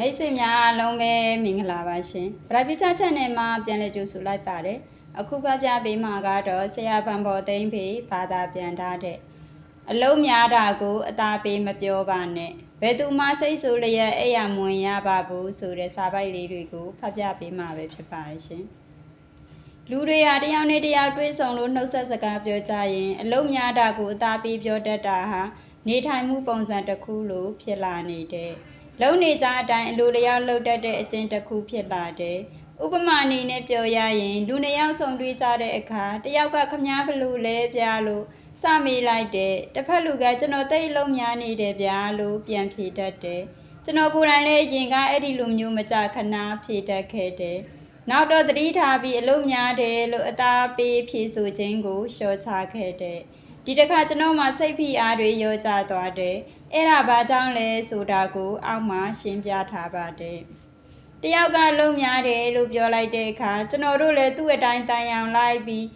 မိတ်ဆွေများအားလုံးပဲမင်္ဂလာပါရှင်။ Private Channel မှာပြန်လည်ကြိုဆိုလိုက်ပါတယ်။အခုကပြပေးမှာကတော့ဆရာဗန်ဘော်သိန်းဖေဘာသာပြန်ထားတဲ့အလုံးများတာကို အသာပေးမပြောပါနဲ့။ဘယ်သူမှစိတ်ဆိုးလျက်အဲ့ရမဝင်ရပါဘူးဆိုတဲ့စာပိုက်လေးတွေကိုဖတ်ပြပေးမှာပဲဖြစ်ပါတယ်ရှင်။လူတွေဟာတယောက်နဲ့တယောက်တွေ့ဆုံလို့နှုတ်ဆက်စကားပြောကြရင်အလုံးများတာကိုအသာပေးပြောတတ်တာဟာနေထိုင်မှုပုံစံတစ်ခုလိုဖြစ်လာနေတဲ့။ လုံနေကြအတိုင်းအလိုလျောက်လှုပ်တတ်တဲ့အကျင့်တစ်ခုဖြစ်လာတယ်။ဥပမာအနေနဲ့ပြောရရင်လူနှစ်ယောက်ဆုံတွေ့ကြတဲ့အခါတစ်ယောက်ကခမားဘလူလဲပြလို့စမေးလိုက်တယ်။တစ်ဖက်လူကကျွန်တော်တိတ်လုံးများနေတယ်ဗျာလို့ပြန်ဖြေတတ်တယ်။ကျွန်တော်ကိုယ်တိုင်လည်းအရင်ကအဲ့ဒီလိုမျိုးမကြခဏဖြေတတ်ခဲ့တယ်။နောက်တော့သတိထားပြီးအလုံးများတယ်လို့အသာပေးဖြေဆိုခြင်းကိုလျှော့ချခဲ့တယ်။ ဒီတစ်ခါကျွန်တော်မှစိတ်ဖိအားတွေရောကျသွားတယ်။အဲ့ဒါဘာကြောင့်လဲဆိုတာကိုအောက်မှာရှင်းပြထားပါတယ်။တယောက်ကလုံးများတယ်လို့ပြောလိုက်တဲ့အခါကျွန်တော်တို့လည်းသူ့အတိုင်းတန်ရောင်လိုက်ပြီး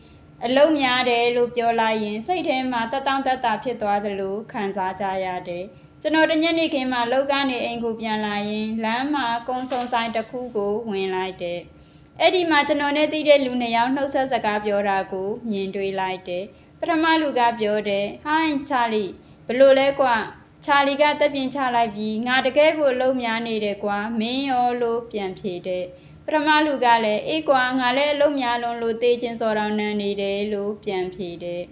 အလုံးများတယ်လို့ပြောလိုက်ရင်စိတ်ထဲမှာတက်တောင့်တက်တာဖြစ်သွားသလိုခံစားကြရတယ်။ကျွန်တော်တညနေခင်းမှာလောက်ကနေအိမ်ကိုပြန်လာရင်လမ်းမှာကုန်းဆုံဆိုင်တစ်ခုကိုဝင်လိုက်တယ်။အဲ့ဒီမှာကျွန်တော်နဲ့တည်တဲ့လူနှစ်ယောက်နှုတ်ဆက်စကားပြောတာကိုမြင်တွေ့လိုက်တယ်။ ပထမလူကပြောတယ်ဟိုင်းချာလီဘလို့လဲကွာချာလီကတက်ပြင်းချလိုက်ပြီးငါတကယ်ကိုအလုံးများနေတယ်ကွာမင်းရောလို့ပြန်ဖြေတယ်ပထမလူကလည်းအေးကွာငါလည်းအလုံးများလုံးလို့တေးချင်းစော်တော်နန်းနေတယ်လို့ပြန်ဖြေတယ်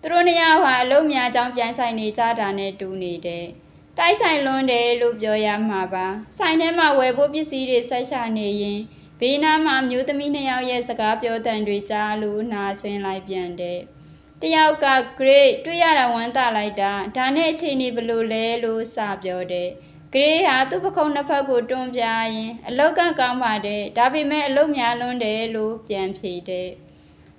သူတို့နှစ်ယောက်ဟာအလုံးများကြောင်းပြန်ဆိုင်နေကြတာနဲ့တူနေတယ်တိုက်ဆိုင်လွန်းတယ်လို့ပြောရမှာပါဆိုင်ထဲမှာဝယ်ဖို့ပစ္စည်းတွေဆက်ရှာနေရင်ဘေးနားမှာမျိုးသမီးနှစ်ယောက်ရဲ့စကားပြောတန်တွေကြားလို့နာဆင်းလိုက်ပြန်တယ် တယောက်က great တွေ့ရတာဝမ်းသာလိုက်တာဒါနဲ့အချိန်ကြီးဘလို့လဲလို့စပြောတယ်ဂရေဟာသူ့ပခုံးနှစ်ဖက်ကိုတွန်းပြရင်အလောက်ကကောင်းပါတယ်ဒါပေမဲ့အလုတ်များလွန်းတယ်လို့ပြန်ဖြေတယ်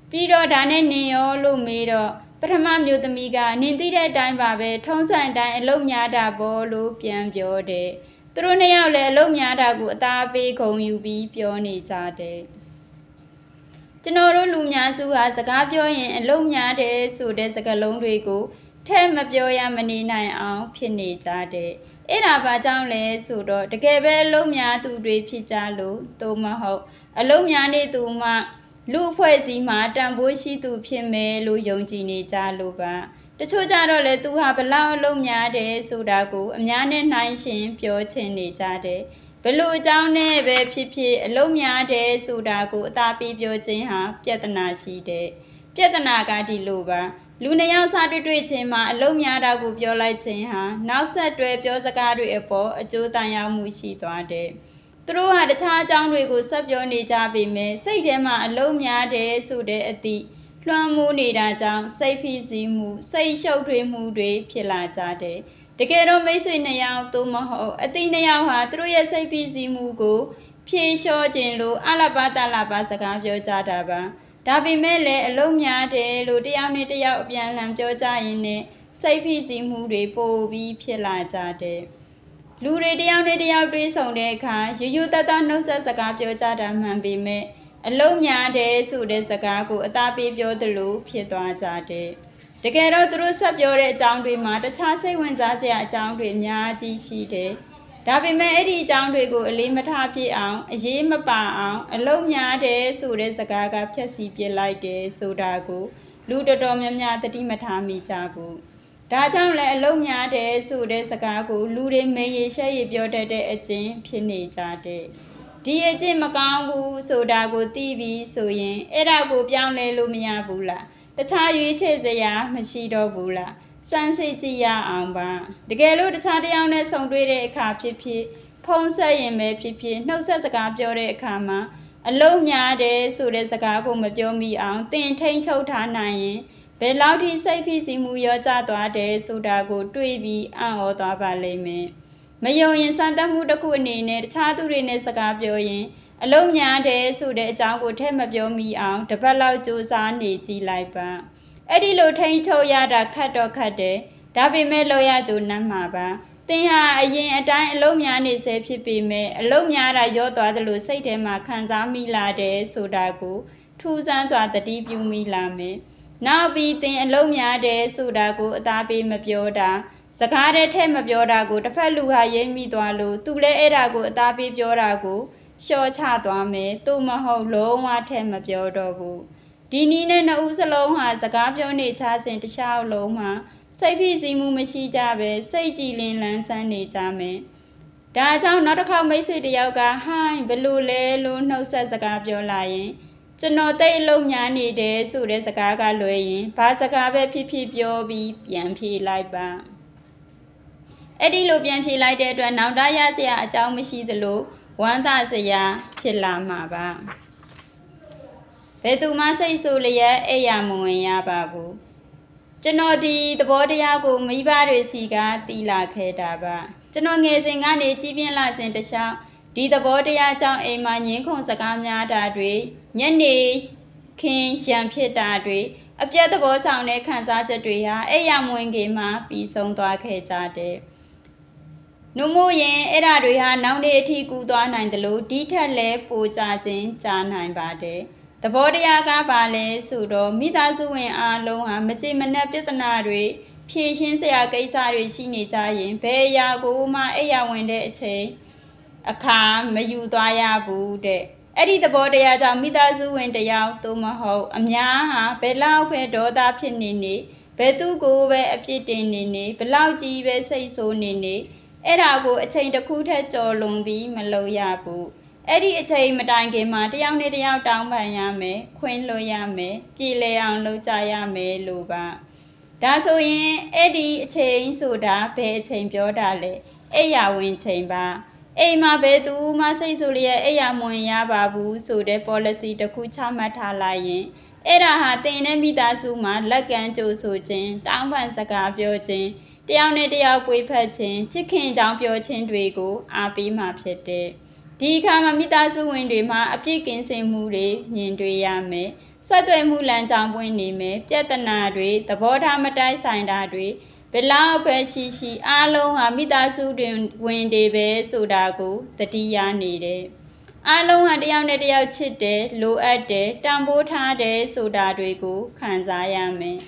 ပြီးတော့ဒါနဲ့နင်ရောလို့မေးတော့ပထမမျိုးသမီးကနင်သိတဲ့အတိုင်းပါပဲထုံးစံအတိုင်းအလုတ်များတာပေါ့လို့ပြန်ပြောတယ်သူတို့နှစ်ယောက်လည်းအလုတ်များတာကိုအသားပေးခုံယူပြီးပြောနေကြတယ် ကျွန်တော်တို့လူများစုဟာစကားပြောရင်အလုံးများတယ်ဆိုတဲ့စကားလုံးတွေကိုထဲမပြောရမနေနိုင်အောင်ဖြစ်နေကြတယ်။အဲ့ဒါဘာကြောင့်လဲဆိုတော့တကယ်ပဲအလုံးများသူတွေဖြစ်ကြလို့သို့မဟုတ်အလုံးများနေသူမှလူအဖွဲ့အစည်းမှာတန်ဖိုးရှိသူဖြစ်မယ်လို့ယုံကြည်နေကြလို့ပါ။တချို့ကြတော့လေသူဟာဘလောက်အလုံးများတယ်ဆိုတာကိုအများနဲ့နှိုင်းရှင်ပြောချင်နေကြတယ်။ ဘလို့အကြောင်းနဲ့ပဲဖြစ်ဖြစ်အလုံးများတယ်ဆိုတာကိုအသာပေးပြောခြင်းဟာပြဿနာရှိတယ်ပြဿနာကဒီလိုပါလူနှစ်ယောက်စားတွေ့တွေ့ချင်းမှာအလုံးများတာကိုပြောလိုက်ခြင်းဟာနောက်ဆက်တွဲပြောစကားတွေအပေါ်အကျိုးတန်ရောက်မှုရှိသွားတယ်သူတို့ဟာတခြားအကြောင်းတွေကိုဆက်ပြောနေကြပေမဲ့စိတ်ထဲမှာအလုံးများတယ်ဆိုတဲ့အသည့်လွှမ်းမိုးနေတာကြောင့်စိတ်ဖိစီးမှုစိတ်ရှုပ်ထွေးမှုတွေဖြစ်လာကြတယ် တကယ်တော့မိတ်ဆွေနှစ်ယောက်သို့မဟုတ်အသိနှစ်ယောက်ဟာသူတို့ရဲ့စိတ်ဖိစီးမှုကိုဖြေလျှော့ခြင်းလို့အလပါတလပါစကားပြောကြတာပါဒါပေမဲ့လည်းအလုံးများတယ်လို့တယောက်နဲ့တယောက်အပြန်အလှန်ပြောကြရင်လည်းစိတ်ဖိစီးမှုတွေပိုပြီးဖြစ်လာကြတယ်လူတွေတယောက်နဲ့တယောက်တွေးဆုံတဲ့အခါရယူတတနှုတ်ဆက်စကားပြောကြတာမှန်ပေမဲ့အလုံးများတယ်ဆိုတဲ့စကားကိုအသားပေးပြောသလိုဖြစ်သွားကြတယ် တကယ်တော့သူတို့ဆက်ပြောတဲ့အကြောင်းတွေမှာတခြားစိတ်ဝင်စားစရာအကြောင်းတွေအများကြီးရှိတယ်။ဒါပေမဲ့အဲ့ဒီအကြောင်းတွေကိုအလေးမထားဖြစ်အောင်အရေးမပါအောင်အလုံးများတယ်ဆိုတဲ့စကားကဖြတ်စီပြစ်လိုက်တယ်ဆိုတာကိုလူတော်တော်များများသတိမထားမိကြဘူး။ဒါကြောင့်လည်းအလုံးများတယ်ဆိုတဲ့စကားကိုလူတွေမေးရရှက်ရပြောတတ်တဲ့အကျင့်ဖြစ်နေကြတဲ့ဒီအကျင့်မကောင်းဘူးဆိုတာကိုသိပြီးဆိုရင်အဲ့ဒါကိုပြောင်းလဲလို့မရဘူးလား။ တခြားရွေးချယ်စရာမရှိတော့ဘူးလားစမ်းစစ်ကြည့်ရအောင်ပါတကယ်လို့တခြားတယောက်နဲ့ဆုံတွေ့တဲ့အခါဖြစ်ဖြစ်ဖုံးဆက်ရင်ပဲဖြစ်ဖြစ်နှုတ်ဆက်စကားပြောတဲ့အခါမှာအလုံးများတယ်ဆိုတဲ့စကားကိုမပြောမိအောင်တင်ထိန်ချုပ်ထားနိုင်ရင်ဘယ်လောက်ထိစိတ်ဖိစီးမှုရောကြသွားတယ်ဆိုတာကိုတွေးပြီးအံ့ဩသွားပါလိမ့်မယ်မယုံရင်စံတတ်မှုတစ်ခုအနေနဲ့တခြားသူတွေနဲ့စကားပြောရင် အလုံးများတယ်ဆိုတဲ့အကြောင်းကိုထည့်မပြောမိအောင်တပတ်လောက်စူးစမ်းနေကြည့်လိုက်ပါအဲ့ဒီလိုထိန်းချုပ်ရတာခတ်တော့ခတ်တယ်ဒါပေမဲ့လောရကြိုနမ်းမှာပါသင်ဟာအရင်အတိုင်းအလုံးများနေစေဖြစ်ပေမဲ့အလုံးများတာရောသွားသလိုစိတ်ထဲမှာခံစားမိလာတယ်ဆိုတာကိုထူးဆန်းစွာတတိပြုမိလာမယ်နောက်ပြီးသင်အလုံးများတယ်ဆိုတာကိုအသားပေးမပြောတာစကားတဲ့ထဲမပြောတာကိုတစ်ဖက်လူဟာရိမ့်မိသွားလို့သူလည်းအဲ့ဒါကိုအသားပေးပြောတာကို ရှော့ချသွားမယ်သူမဟုတ်လုံးဝထဲမပြောတော့ဘူးဒီနီးနဲ့နှစ်ဦးစလုံးဟာစကားပြောနေချစဉ်တစ်ခြားလုံးမှာစိတ်ဖိစီးမှုမရှိကြပဲစိတ်ကြည်လင်လန်းဆန်းနေကြမယ်ဒါကြောင့်နောက်တစ်ခေါက်မိတ်ဆွေတစ်ယောက်ကဟိုင်းဘလို့လဲလို့နှုတ်ဆက်စကားပြောလာရင်ကျွန်တော်တိတ်အလုံးများနေတယ်ဆိုတဲ့စကားကလွယ်ရင်ဘာစကားပဲဖြစ်ဖြစ်ပြောပြီးပြန်ဖြေလိုက်ပါအဲ့ဒီလိုပြန်ဖြေလိုက်တဲ့အတွက်နောက်တရစရာအကြောင်းမရှိသလို ဝမ်းသာစရာဖြစ်လာမှာပါဘယ်သူမှစိတ်ဆိုးလျက်အိပ်ရမဝင်ရပါဘူးကျွန်တော်ဒီသဘောတရားကိုမိဘတွေစီကတီးလာခဲ့တာပါကျွန်တော်ငယ်စဉ်ကနေကြီးပြင်းလာစဉ်တခြားဒီသဘောတရားကြောင့်အိမ်မှာငင်းခုန်စကားများတာတွေညနေခင်းရံဖြစ်တာတွေအပြတ်သဘောဆောင်တဲ့ခံစားချက်တွေဟာအဲ့ရမဝင်ခင်မှာပြီးဆုံးသွားခဲ့ကြတဲ့ နုမို့ရင်အဲ့ဓာတွေဟာနောက်နေ့အထိကူသွားနိုင်တယ်လို့ဒီထက်လည်းပိုကြခြင်းကြားနိုင်ပါတယ်သဘောတရားကပါလဲဆိုတော့မိသားစုဝင်အားလုံးဟာမကြင်မနှက်ပြဿနာတွေဖြေရှင်းစရာကိစ္စတွေရှိနေကြရင်ဘယ်အရာကိုမှအဲ့ရဝင်တဲ့အချိန်အခါမယူသွားရဘူးတဲ့အဲ့ဒီသဘောတရားကြောင့်မိသားစုဝင်တယောက်သို့မဟုတ်အများဟာဘယ်လောက်ပဲဒေါသဖြစ်နေနေဘယ်သူကိုပဲအပြစ်တင်နေနေဘလောက်ကြီးပဲစိတ်ဆိုးနေနေ အဲ့ဒါကိုအချိန်တစ်ခုထက်ကြော်လွန်ပြီးမလုပ်ရဘူးအဲ့ဒီအချိန်မတိုင်ခင်မှာတယောက်နဲ့တယောက်တောင်းပန်ရမယ်ခွင်းလွှတ်ရမယ်ပြည်လဲအောင်လုပ်ကြရမယ်လို့ပါဒါဆိုရင်အဲ့ဒီအချိန်ဆိုတာဘယ်အချိန်ပြောတာလဲအဲ့ရဝင်ချိန်ပါအိမ်မှာဘယ်သူမှစိတ်ဆိုလျက်အဲ့ရမဝင်ရပါဘူးဆိုတဲ့ policy တစ်ခုချမှတ်ထားလိုက်ရင်အဲ့ဒါဟာတင်တဲ့မိသားစုမှာလက်ကမ်းကြိုဆိုခြင်းတောင်းပန်စကားပြောခြင်း တယောက်နဲ့တယောက်ပွေဖက်ခြင်းချစ်ခင်ကြောင်းပြောခြင်းတွေကိုအားပေးမှဖြစ်တဲ့ဒီအခါမှာမိသားစုဝင်တွေမှာအပြစ်ကင်းစင်မှုတွေမြင်တွေ့ရမယ်ဆက်သွယ်မှုလမ်းကြောင်းပွင့်နေမယ်ပြဿနာတွေသဘောထားမတိုက်ဆိုင်တာတွေဘလောက်ပဲရှိရှိအားလုံးဟာမိသားစုတွင်ဝင်တွေပဲဆိုတာကိုတတိယနေတယ်အားလုံးဟာတယောက်နဲ့တယောက်ချစ်တယ်လိုအပ်တယ်တန်ဖိုးထားတယ်ဆိုတာတွေကိုခံစားရမယ်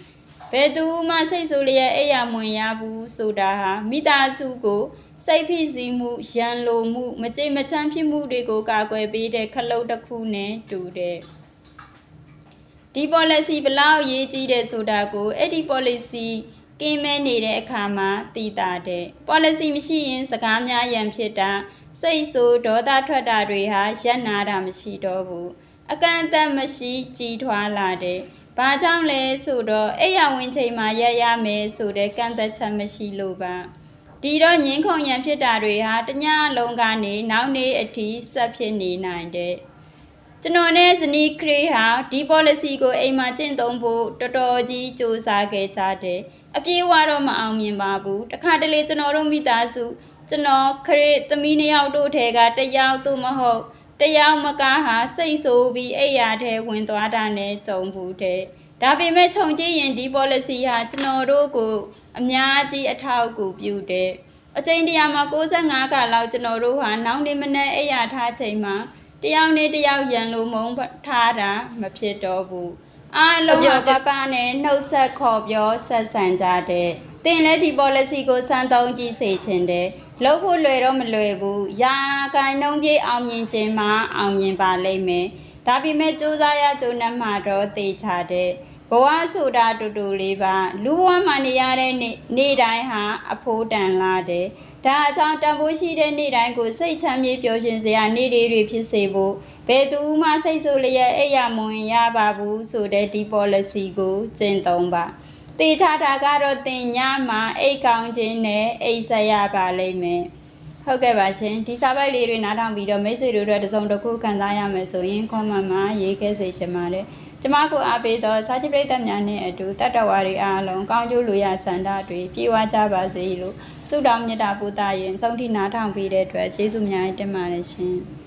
ဘယ်သူမှစိတ်ဆိုးလျက်အိပ်ရမဝင်ရဘူးဆိုတာဟာမိသားစုကိုစိတ်ဖိစီးမှုရန်လိုမှု မကြိမ်မချမ်းဖြစ်မှုတွေကိုကာကွယ်ပေးတဲ့ခလုတ်တစ်ခုနဲ့တူတယ်ဒီ policy ဘလောက်ရေးကြီးတယ်ဆိုတာကိုအဲ့ဒီ policy ကင်းမဲနေတဲ့အခါမှာသိတာတဲ့ policy မရှိရင်စကားများရန်ဖြစ်တာစိတ်ဆိုးဒေါသထွက်တာတွေဟာရက်နာတာမရှိတော့ဘူးအကန့်အသတ်မရှိကြီးထွားလာတယ် ဘာကြောင့်လဲဆိုတော့အဲ့ရဝင်ချိန်မှာရရမယ်ဆိုတဲ့ကန့်သက်ချက်မရှိလို့ပါဒီတော့ငင်းခုန်ရန်ဖြစ်တာတွေဟာတညလုံးကနေနောက်နေ့အထိဆက်ဖြစ်နေနိုင်တဲ့ကျွန်တော်နဲ့ဇနီးခရီးဟာဒီ policy ကိုအိမ်မှာကျင့်သုံးဖို့တော်တော်ကြီးစူးစမ်းခဲ့ကြတယ်အပြေးဝတော့မအောင်မြင်ပါဘူးတခါတလေကျွန်တော်တို့မိသားစုကျွန်တော်ခရစ်သမီးနှစ်ယောက်တို့ထဲကတယောက်သို့မဟုတ် တယောက်မကားဟာစိတ်ဆိုးပြီးအိယာထဲဝင်သွားတာနဲ့ကြုံဘူးတဲ့ဒါပေမဲ့ခြုံကြည့်ရင်ဒီ policy ဟာကျွန်တော်တို့ကိုအများကြီးအထောက်အကူပြုတယ်အချိန်တရာမှာ65ခါလောက်ကျွန်တော်တို့ဟာနောက်နေမနဲ့အိယာထားချိန်မှာတယောက်နဲ့တယောက်ရန်လိုမုန်းထားတာမဖြစ်တော့ဘူးအားလုံးပြောပပနဲ့နှုတ်ဆက်ခေါ်ပြောဆက်ဆံကြတဲ့ တင်လည်းဒီ policy ကိုစမ်းသုံးကြည့်စေချင်တယ်လုပ်ဖို့လွယ်တော့မလွယ်ဘူးရာကိုင်နှုံးပြေအောင်မြင်ခြင်းမှာအောင်မြင်ပါလိမ့်မယ်ဒါပေမဲ့စူးစမ်းရကြုံနဲ့မှတော့တေချာတဲ့ဘဝဆိုတာတူတူလေးပါလူဘဝမှာနေရတဲ့နေ့နေ့တိုင်းဟာအဖိုးတန်လာတယ်ဒါအကြောင်းတန်ဖိုးရှိတဲ့နေ့တိုင်းကိုစိတ်ချမ်းမြေ့ပျော်ရွှင်စရာနေ့လေးတွေဖြစ်စေဖို့ဘယ်သူမှစိတ်ဆိုးလျက်အိပ်ရမဝင်ရပါဘူးဆိုတဲ့ဒီ policy ကိုကျင့်သုံးပါ တေချာတာကတော့တင်ညမှာအိတ်ကောင်းခြင်းနဲ့အိတ်ဆက်ရပါလိမ့်မယ်ဟုတ်ကဲ့ပါရှင်ဒီစာပိုက်လေးတွေနားထောင်ပြီးတော့မိတ်ဆွေတို့အတွက်တစုံတစ်ခုခံစားရမယ်ဆိုရင် comment မှာရေးခဲ့စေချင်ပါတယ်ကျမကိုအားပေးသောစာကြည့်ပရိသတ်များနဲ့အတူတတ္တဝါတွေအားလုံးကောင်းကျိုးလိုရာဆန္ဒတွေပြေဝကြပါစေလို့ဆုတောင်းမေတ္တာပို့တာရင်ဆုံးထိနားထောင်ပြီးတဲ့အတွက်ကျေးဇူးများတင်ပါတယ်ရှင်။